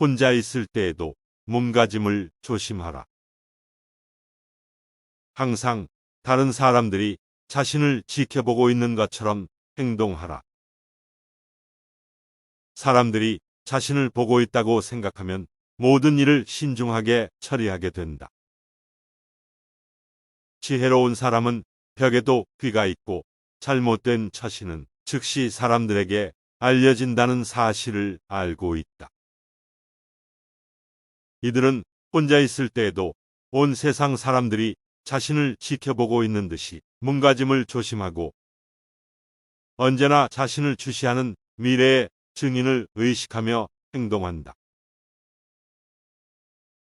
혼자 있을 때에도 몸가짐을 조심하라. 항상 다른 사람들이 자신을 지켜보고 있는 것처럼 행동하라. 사람들이 자신을 보고 있다고 생각하면 모든 일을 신중하게 처리하게 된다. 지혜로운 사람은 벽에도 귀가 있고 잘못된 처신은 즉시 사람들에게 알려진다는 사실을 알고 있다. 이들은 혼자 있을 때에도 온 세상 사람들이 자신을 지켜보고 있는 듯이 몸가짐을 조심하고 언제나 자신을 주시하는 미래의 증인을 의식하며 행동한다.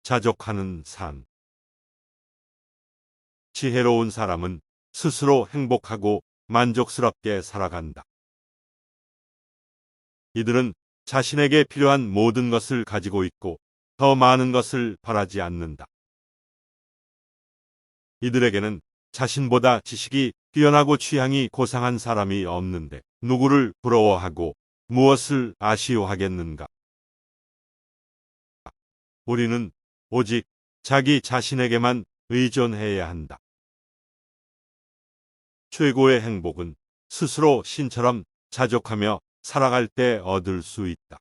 자족하는 삶 지혜로운 사람은 스스로 행복하고 만족스럽게 살아간다. 이들은 자신에게 필요한 모든 것을 가지고 있고 더 많은 것을 바라지 않는다. 이들에게는 자신보다 지식이 뛰어나고 취향이 고상한 사람이 없는데 누구를 부러워하고 무엇을 아쉬워하겠는가? 우리는 오직 자기 자신에게만 의존해야 한다. 최고의 행복은 스스로 신처럼 자족하며 살아갈 때 얻을 수 있다.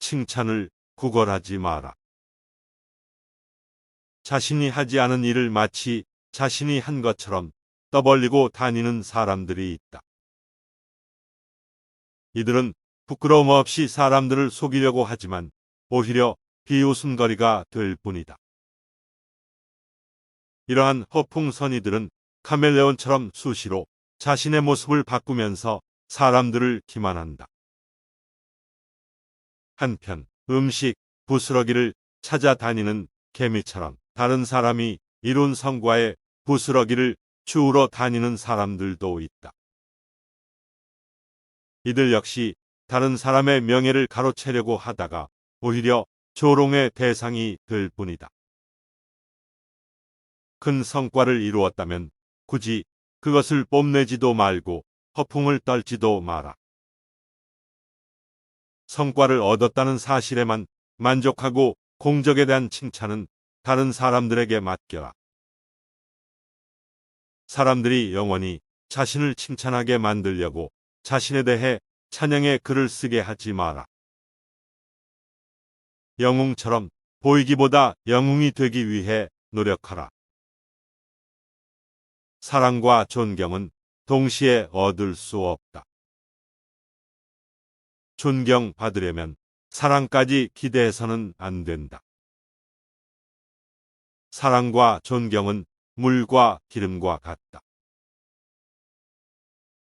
칭찬을 구걸하지 마라. 자신이 하지 않은 일을 마치 자신이 한 것처럼 떠벌리고 다니는 사람들이 있다. 이들은 부끄러움 없이 사람들을 속이려고 하지만 오히려 비웃음거리가 될 뿐이다. 이러한 허풍선이들은 카멜레온처럼 수시로 자신의 모습을 바꾸면서 사람들을 기만한다. 한편 음식, 부스러기를 찾아다니는 개미처럼 다른 사람이 이룬 성과에 부스러기를 주우러 다니는 사람들도 있다. 이들 역시 다른 사람의 명예를 가로채려고 하다가 오히려 조롱의 대상이 될 뿐이다. 큰 성과를 이루었다면 굳이 그것을 뽐내지도 말고 허풍을 떨지도 마라. 성과를 얻었다는 사실에만 만족하고 공적에 대한 칭찬은 다른 사람들에게 맡겨라. 사람들이 영원히 자신을 칭찬하게 만들려고 자신에 대해 찬양의 글을 쓰게 하지 마라. 영웅처럼 보이기보다 영웅이 되기 위해 노력하라. 사랑과 존경은 동시에 얻을 수 없다. 존경받으려면 사랑까지 기대해서는 안 된다. 사랑과 존경은 물과 기름과 같다.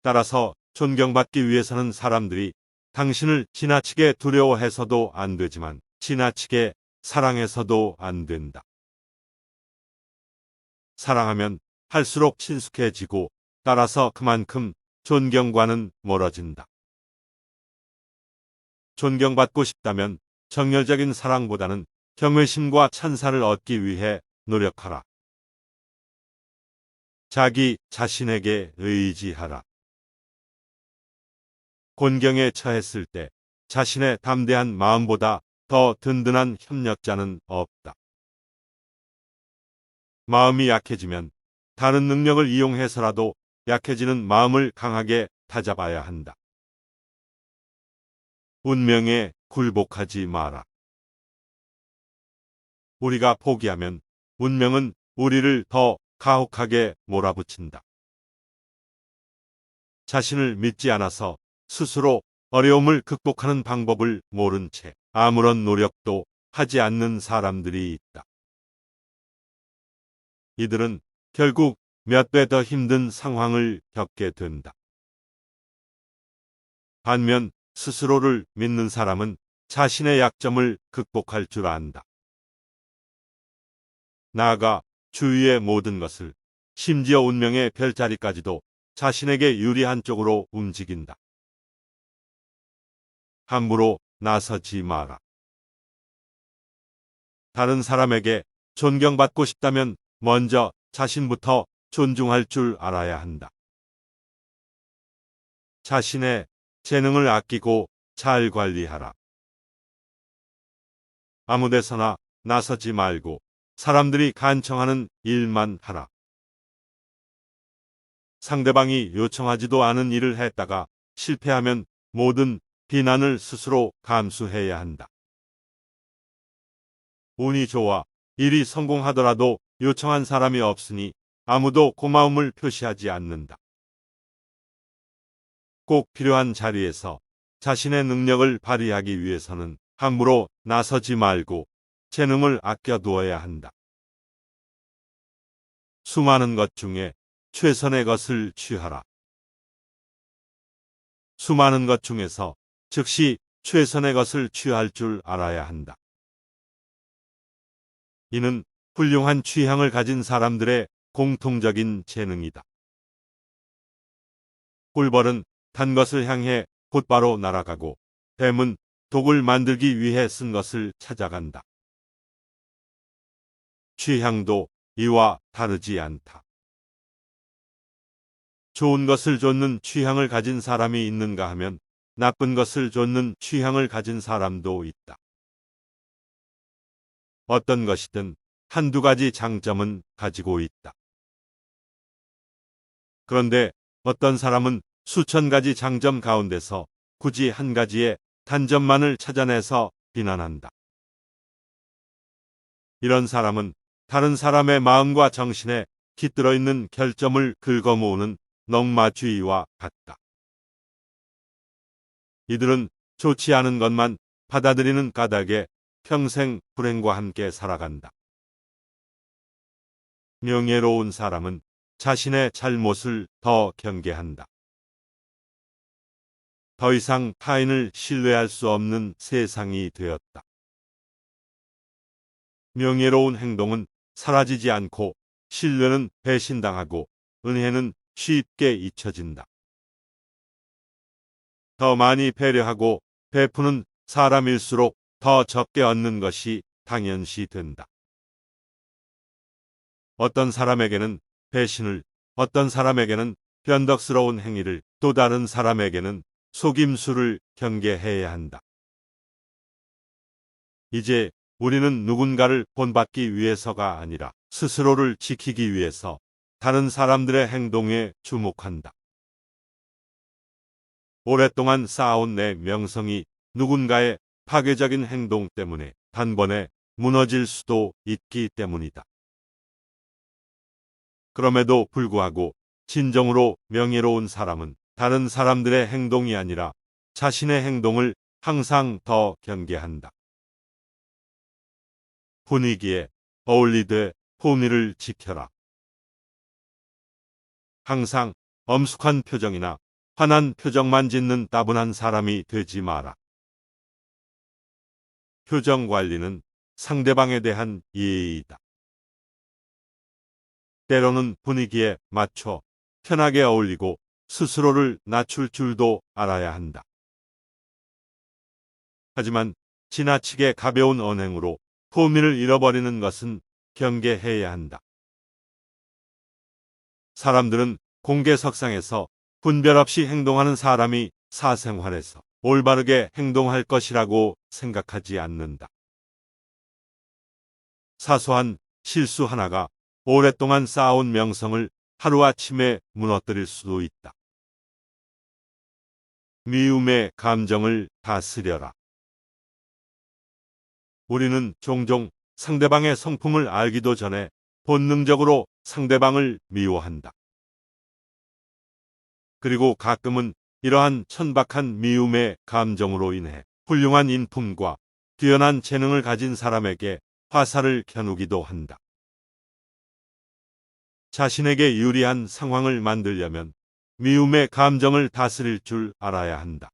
따라서 존경받기 위해서는 사람들이 당신을 지나치게 두려워해서도 안 되지만 지나치게 사랑해서도 안 된다. 사랑하면 할수록 친숙해지고 따라서 그만큼 존경과는 멀어진다. 존경받고 싶다면 정열적인 사랑보다는 경외심과 찬사를 얻기 위해 노력하라. 자기 자신에게 의지하라. 곤경에 처했을 때 자신의 담대한 마음보다 더 든든한 협력자는 없다. 마음이 약해지면 다른 능력을 이용해서라도 약해지는 마음을 강하게 다잡아야 한다. 운명에 굴복하지 마라. 우리가 포기하면 운명은 우리를 더 가혹하게 몰아붙인다. 자신을 믿지 않아서 스스로 어려움을 극복하는 방법을 모른 채 아무런 노력도 하지 않는 사람들이 있다. 이들은 결국 몇 배 더 힘든 상황을 겪게 된다. 반면 스스로를 믿는 사람은 자신의 약점을 극복할 줄 안다. 나아가 주위의 모든 것을 심지어 운명의 별자리까지도 자신에게 유리한 쪽으로 움직인다. 함부로 나서지 마라. 다른 사람에게 존경받고 싶다면 먼저 자신부터 존중할 줄 알아야 한다. 자신의 재능을 아끼고 잘 관리하라. 아무 데서나 나서지 말고 사람들이 간청하는 일만 하라. 상대방이 요청하지도 않은 일을 했다가 실패하면 모든 비난을 스스로 감수해야 한다. 운이 좋아 일이 성공하더라도 요청한 사람이 없으니 아무도 고마움을 표시하지 않는다. 꼭 필요한 자리에서 자신의 능력을 발휘하기 위해서는 함부로 나서지 말고 재능을 아껴두어야 한다. 수많은 것 중에 최선의 것을 취하라. 수많은 것 중에서 즉시 최선의 것을 취할 줄 알아야 한다. 이는 훌륭한 취향을 가진 사람들의 공통적인 재능이다. 꿀벌은 단 것을 향해 곧바로 날아가고 뱀은 독을 만들기 위해 쓴 것을 찾아간다. 취향도 이와 다르지 않다. 좋은 것을 좇는 취향을 가진 사람이 있는가 하면 나쁜 것을 좇는 취향을 가진 사람도 있다. 어떤 것이든 한두 가지 장점은 가지고 있다. 그런데 어떤 사람은 수천 가지 장점 가운데서 굳이 한 가지의 단점만을 찾아내서 비난한다. 이런 사람은 다른 사람의 마음과 정신에 깃들어 있는 결점을 긁어모으는 넝마주의와 같다. 이들은 좋지 않은 것만 받아들이는 까닭에 평생 불행과 함께 살아간다. 명예로운 사람은 자신의 잘못을 더 경계한다. 더 이상 타인을 신뢰할 수 없는 세상이 되었다. 명예로운 행동은 사라지지 않고 신뢰는 배신당하고 은혜는 쉽게 잊혀진다. 더 많이 배려하고 베푸는 사람일수록 더 적게 얻는 것이 당연시 된다. 어떤 사람에게는 배신을, 어떤 사람에게는 변덕스러운 행위를, 또 다른 사람에게는 속임수를 경계해야 한다. 이제 우리는 누군가를 본받기 위해서가 아니라 스스로를 지키기 위해서 다른 사람들의 행동에 주목한다. 오랫동안 쌓아온 내 명성이 누군가의 파괴적인 행동 때문에 단번에 무너질 수도 있기 때문이다. 그럼에도 불구하고 진정으로 명예로운 사람은 다른 사람들의 행동이 아니라 자신의 행동을 항상 더 경계한다. 분위기에 어울리되 혼의를 지켜라. 항상 엄숙한 표정이나 환한 표정만 짓는 따분한 사람이 되지 마라. 표정 관리는 상대방에 대한 예의이다. 때로는 분위기에 맞춰 편하게 어울리고 스스로를 낮출 줄도 알아야 한다. 하지만 지나치게 가벼운 언행으로 호미를 잃어버리는 것은 경계해야 한다. 사람들은 공개석상에서 분별 없이 행동하는 사람이 사생활에서 올바르게 행동할 것이라고 생각하지 않는다. 사소한 실수 하나가 오랫동안 쌓아온 명성을 하루아침에 무너뜨릴 수도 있다. 미움의 감정을 다스려라. 우리는 종종 상대방의 성품을 알기도 전에 본능적으로 상대방을 미워한다. 그리고 가끔은 이러한 천박한 미움의 감정으로 인해 훌륭한 인품과 뛰어난 재능을 가진 사람에게 화살을 겨누기도 한다. 자신에게 유리한 상황을 만들려면 미움의 감정을 다스릴 줄 알아야 한다.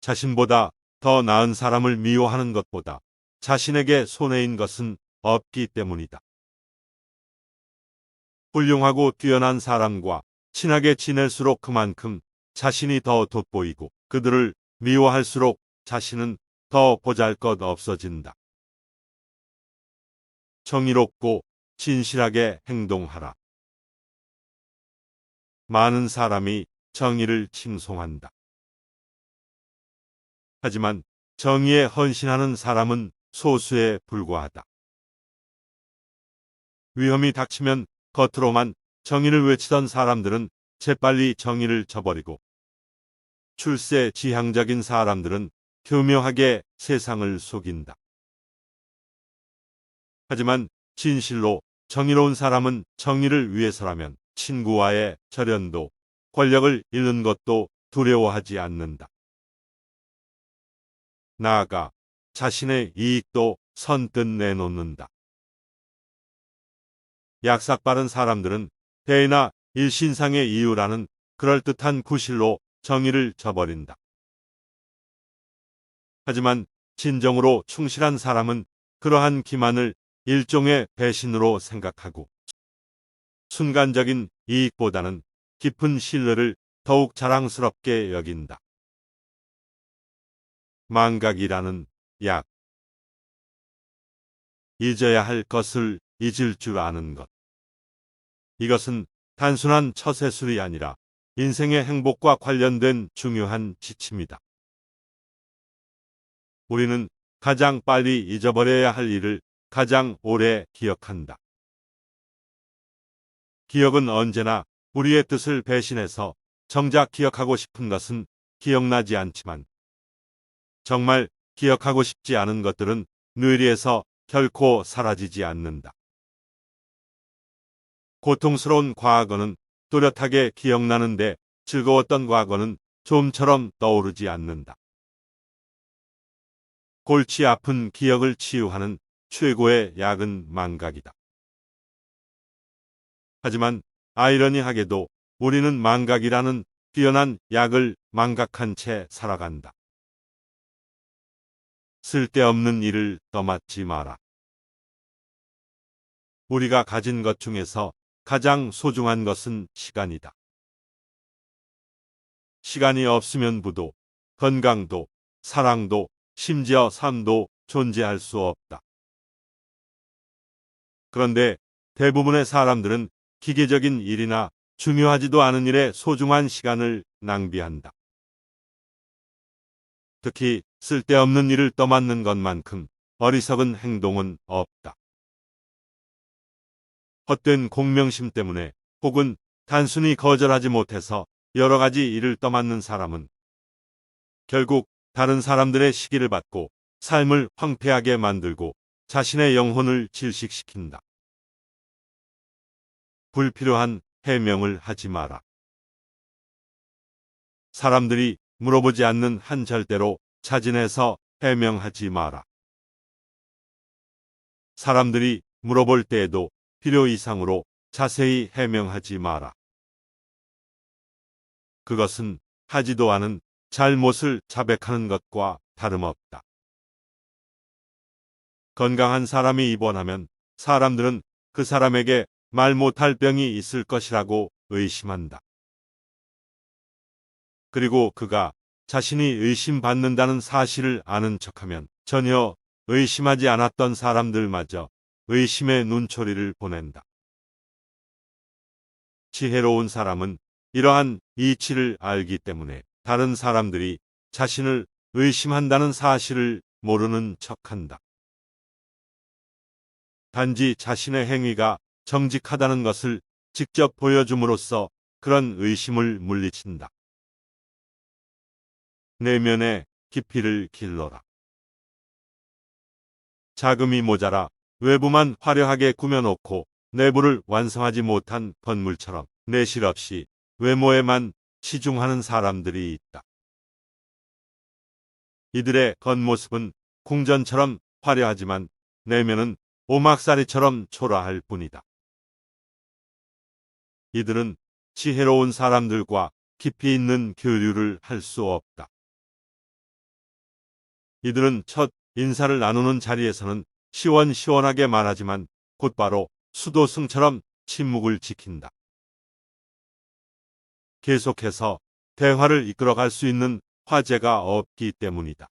자신보다 더 나은 사람을 미워하는 것보다 자신에게 손해인 것은 없기 때문이다. 훌륭하고 뛰어난 사람과 친하게 지낼수록 그만큼 자신이 더 돋보이고 그들을 미워할수록 자신은 더 보잘 것 없어진다. 정의롭고 진실하게 행동하라. 많은 사람이 정의를 칭송한다. 하지만 정의에 헌신하는 사람은 소수에 불과하다. 위험이 닥치면 겉으로만 정의를 외치던 사람들은 재빨리 정의를 저버리고 출세 지향적인 사람들은 교묘하게 세상을 속인다. 하지만 진실로 정의로운 사람은 정의를 위해서라면 친구와의 절연도 권력을 잃는 것도 두려워하지 않는다. 나아가 자신의 이익도 선뜻 내놓는다. 약삭빠른 사람들은 대의나 일신상의 이유라는 그럴듯한 구실로 정의를 저버린다. 하지만 진정으로 충실한 사람은 그러한 기만을 일종의 배신으로 생각하고 순간적인 이익보다는 깊은 신뢰를 더욱 자랑스럽게 여긴다. 망각이라는 약. 잊어야 할 것을 잊을 줄 아는 것. 이것은 단순한 처세술이 아니라 인생의 행복과 관련된 중요한 지침이다. 우리는 가장 빨리 잊어버려야 할 일을 가장 오래 기억한다. 기억은 언제나 우리의 뜻을 배신해서 정작 기억하고 싶은 것은 기억나지 않지만 정말 기억하고 싶지 않은 것들은 뇌리에서 결코 사라지지 않는다. 고통스러운 과거는 또렷하게 기억나는데 즐거웠던 과거는 좀처럼 떠오르지 않는다. 골치 아픈 기억을 치유하는 최고의 약은 망각이다. 하지만 아이러니하게도 우리는 망각이라는 뛰어난 약을 망각한 채 살아간다. 쓸데없는 일을 떠맡지 마라. 우리가 가진 것 중에서 가장 소중한 것은 시간이다. 시간이 없으면 부도, 건강도, 사랑도, 심지어 삶도 존재할 수 없다. 그런데 대부분의 사람들은 기계적인 일이나 중요하지도 않은 일에 소중한 시간을 낭비한다. 특히 쓸데없는 일을 떠맡는 것만큼 어리석은 행동은 없다. 헛된 공명심 때문에 혹은 단순히 거절하지 못해서 여러 가지 일을 떠맡는 사람은 결국 다른 사람들의 시기를 받고 삶을 황폐하게 만들고 자신의 영혼을 질식시킨다. 불필요한 해명을 하지 마라. 사람들이 물어보지 않는 한 절대로 자진해서 해명하지 마라. 사람들이 물어볼 때에도 필요 이상으로 자세히 해명하지 마라. 그것은 하지도 않은 잘못을 자백하는 것과 다름없다. 건강한 사람이 입원하면 사람들은 그 사람에게 말 못할 병이 있을 것이라고 의심한다. 그리고 그가 자신이 의심받는다는 사실을 아는 척하면 전혀 의심하지 않았던 사람들마저 의심의 눈초리를 보낸다. 지혜로운 사람은 이러한 이치를 알기 때문에 다른 사람들이 자신을 의심한다는 사실을 모르는 척한다. 단지 자신의 행위가 정직하다는 것을 직접 보여줌으로써 그런 의심을 물리친다. 내면의 깊이를 길러라. 자금이 모자라 외부만 화려하게 꾸며놓고 내부를 완성하지 못한 건물처럼 내실 없이 외모에만 치중하는 사람들이 있다. 이들의 겉모습은 궁전처럼 화려하지만 내면은 오막살이처럼 초라할 뿐이다. 이들은 지혜로운 사람들과 깊이 있는 교류를 할 수 없다. 이들은 첫 인사를 나누는 자리에서는 시원시원하게 말하지만 곧바로 수도승처럼 침묵을 지킨다. 계속해서 대화를 이끌어갈 수 있는 화제가 없기 때문이다.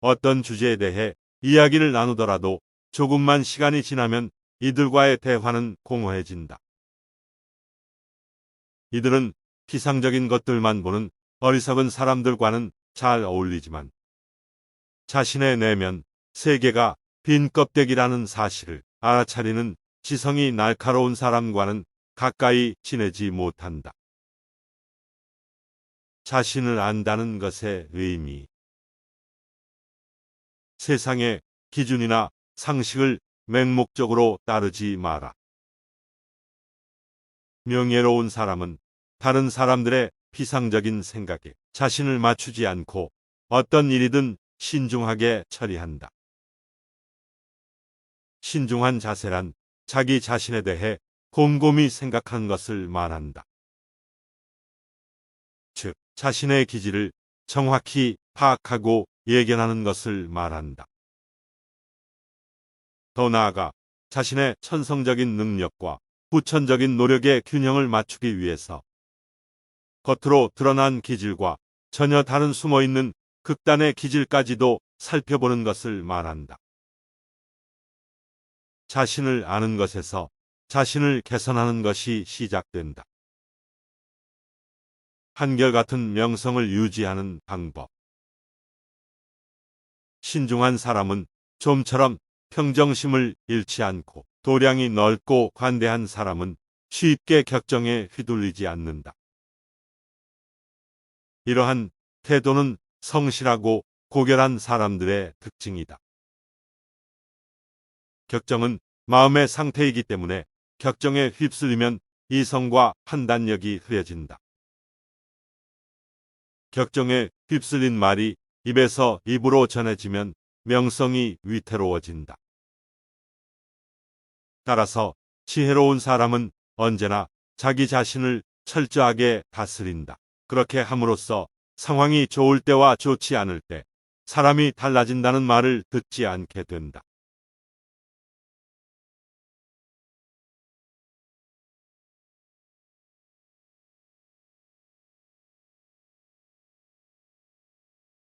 어떤 주제에 대해 이야기를 나누더라도 조금만 시간이 지나면 이들과의 대화는 공허해진다. 이들은 피상적인 것들만 보는 어리석은 사람들과는 잘 어울리지만 자신의 내면 세계가 빈 껍데기라는 사실을 알아차리는 지성이 날카로운 사람과는 가까이 지내지 못한다. 자신을 안다는 것의 의미. 세상의 기준이나 상식을 맹목적으로 따르지 마라. 명예로운 사람은 다른 사람들의 피상적인 생각에 자신을 맞추지 않고 어떤 일이든 신중하게 처리한다. 신중한 자세란 자기 자신에 대해 곰곰이 생각한 것을 말한다. 즉, 자신의 기질을 정확히 파악하고 예견하는 것을 말한다. 더 나아가 자신의 천성적인 능력과 부천적인 노력의 균형을 맞추기 위해서 겉으로 드러난 기질과 전혀 다른 숨어 있는 극단의 기질까지도 살펴보는 것을 말한다. 자신을 아는 것에서 자신을 개선하는 것이 시작된다. 한결같은 명성을 유지하는 방법. 신중한 사람은 좀처럼 평정심을 잃지 않고 도량이 넓고 관대한 사람은 쉽게 격정에 휘둘리지 않는다. 이러한 태도는 성실하고 고결한 사람들의 특징이다. 격정은 마음의 상태이기 때문에 격정에 휩쓸리면 이성과 판단력이 흐려진다. 격정에 휩쓸린 말이 입에서 입으로 전해지면 명성이 위태로워진다. 따라서 지혜로운 사람은 언제나 자기 자신을 철저하게 다스린다. 그렇게 함으로써 상황이 좋을 때와 좋지 않을 때 사람이 달라진다는 말을 듣지 않게 된다.